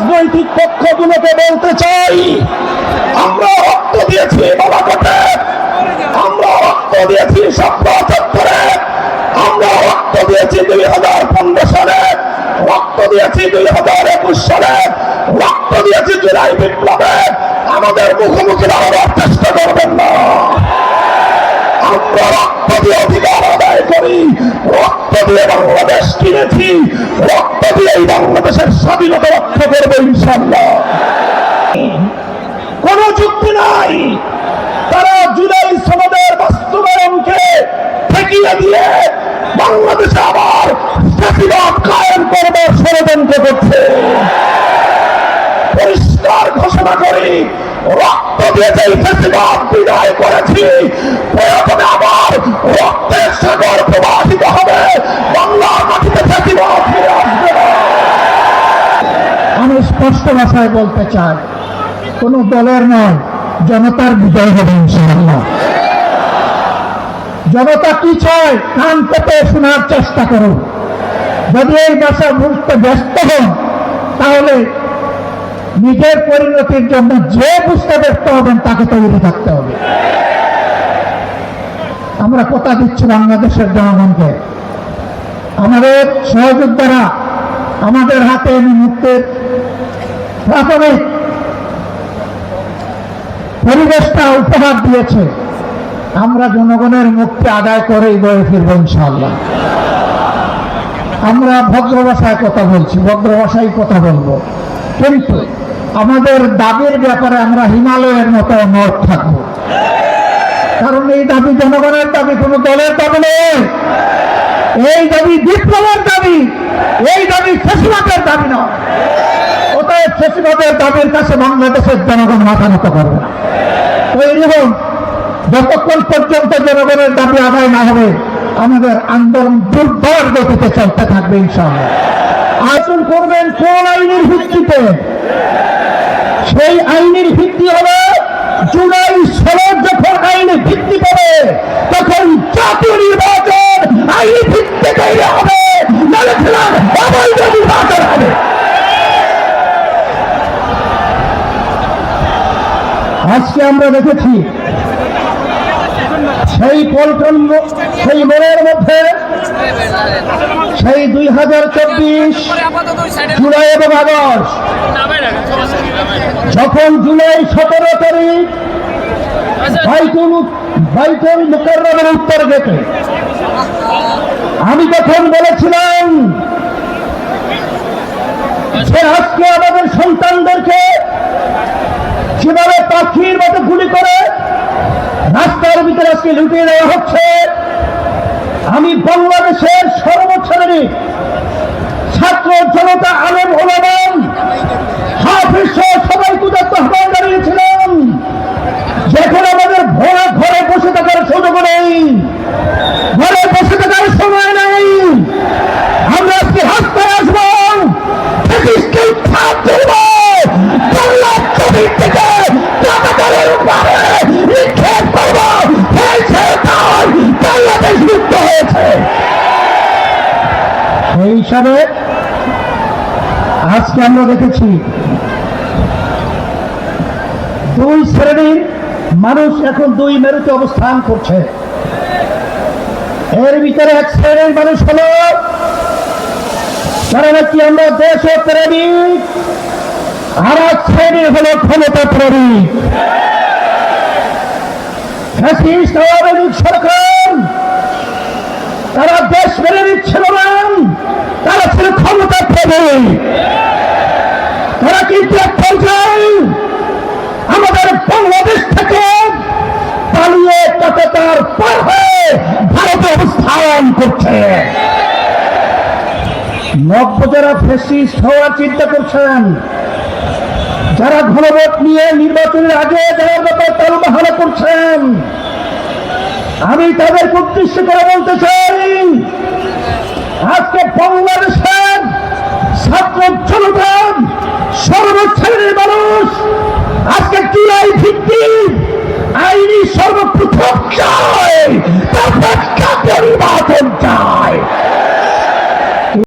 রাজনৈতিক পক্ষগুলোকে বলতে চাই, আমরা রক্ত দিয়েছি বাবাকোটে আমরা রক্ত দিয়েছি চত্বরে। আমরা রক্ত দিয়েছি দুই হাজার পনেরো সালে। রক্ত দিয়েছি দুই হাজার একুশ সালে। রক্ত দিয়েছি জুলাই বিপ্লবে। আমাদের মুখোমুখি দাঁড়াবার চেষ্টা করবেন না। আমরা রক্ত দিয়ে অধিকার আদায় করি। রক্ত দিয়ে বাংলাদেশ কিনেছি। রক্ত দিয়ে এই বাংলাদেশের স্বাধীনতা রক্ষা করব ইনশাল্লাহ কোন যুক্তি নাই। তারা জুলাই সনদের বাস্তবায়নকে ঠেকিয়ে দিয়ে বাংলাদেশে আবার ফ্যাসিবাদ কায়েম করবার ষড়যন্ত্র করছে। পরিষ্কার ঘোষণা করি রক্ত দিয়ে যে বিদায় করেছি প্রয়োজনে আবার রক্তের সাগর প্রবাহিত হবে, বাংলার মাটিতে আমি স্পষ্ট ভাষায় বলতে চাই, কোন দলের নয়, জনতার বিজয় হবে ইনশাআল্লাহ। জনতা কি চায়, কান পেতে শোনার চেষ্টা করুন। যদি এই ভাষা বুঝতে ব্যস্ত হন, তাহলে নিজের পরিণতির জন্য যে বুঝতে ব্যস্ত হবেন, তাকে তৈরি থাকতে হবে। আমরা কথা দিচ্ছি বাংলাদেশের জনগণকে। আমাদের সহযোদ্ধারা, আমাদের হাতে এনে প্রাথমিক পরিবেশটা উপহার দিয়েছে। আমরা জনগণের মুক্তি আদায় করেই গড়ে ফিরবো ইনশাল্লাহ আমরা ভদ্র ভাষায় কথা বলছি, ভদ্র ভাষায় কথা বলব। কিন্তু আমাদের দাবির ব্যাপারে আমরা হিমালয়ের মতো নট থাকব। কারণ এই দাবি জনগণের দাবি, কোনো দলের দাবি নেই এই দাবি বিপ্লবের দাবি, এই দাবি ফেসিবাদের দাবি নয়। অতএব ফেসিবাদের দাবির কাছে বাংলাদেশের জনগণ মাথা নত করবে না। তৈরি হন যতক্ষণ পর্যন্ত জনগণের দাবি আদায় না হবে, আমাদের আন্দোলন দুর্বার গতিতে চলতে থাকবে ইনশাআল্লাহ। আচরণ করবেন কোন আইনের ভিত্তিতে? সেই আইনের ভিত্তি হলো জুলাই ষোলোর যখন আইনে ভিত্তি পাবে তখন জাতীয় নির্বাচন আইনি ভিত্তি তৈরি হবে। নাহলে খেলার নির্বাচন হবে। আজকে আমরা দেখেছি সেই পল্টন সেই মোড়ের মধ্যে সেই দুই হাজার চব্বিশ জুলাই এবং আগস্ট। যখন জুলাই সতেরো তারিখ বাইতুল বাইতুল উত্তর গেটে, আমি তখন বলেছিলাম যে আজকে আমাদের সন্তানদেরকে যেভাবে পাখির মতো গুলি করে রাস্তার ভিতরে আজকে লুটিয়ে দেওয়া হচ্ছে। আমি বাংলাদেশের সর্বশ্রেণী ছাত্র জনতা আলম ওলামান হিসাবে আজকে আমরা দেখেছি দুই শ্রেণির মানুষ এখন দুই মেরুতে অবস্থান করছে। এর ভিতরে এক শ্রেণির মানুষ হলো যারা নাকি আমরা দেশ প্রেমিক, আর এক শ্রেণির হলো ক্ষমতা প্রেমিক। সরকার, তারা দেশ মেনে নিচ্ছিল না তারা ছিল ক্ষমতা প্রেমিক তারা কিন্তু এক পর্যায়ে আমাদের বাংলাদেশ থেকে পালিয়ে কতটার পার হয়ে ভারতে অবস্থান করছে নব্য যারা ফেসিস্ট হওয়ার চিন্তা করছেন। যারা ঘনভোট নিয়ে নির্বাচনের আগে যাওয়ার ব্যাপারে তালবাহানা করছেন, আমি তাদের উদ্দেশ্য করে বলতে চাই, আজকে বাংলাদেশের ছাত্র জনতা সর্বশ্রেণীর মানুষ, আজকে জুলাই ভিত্তিক আইনি সর্বপ্রথম চায় তারপর নির্বাচন চায়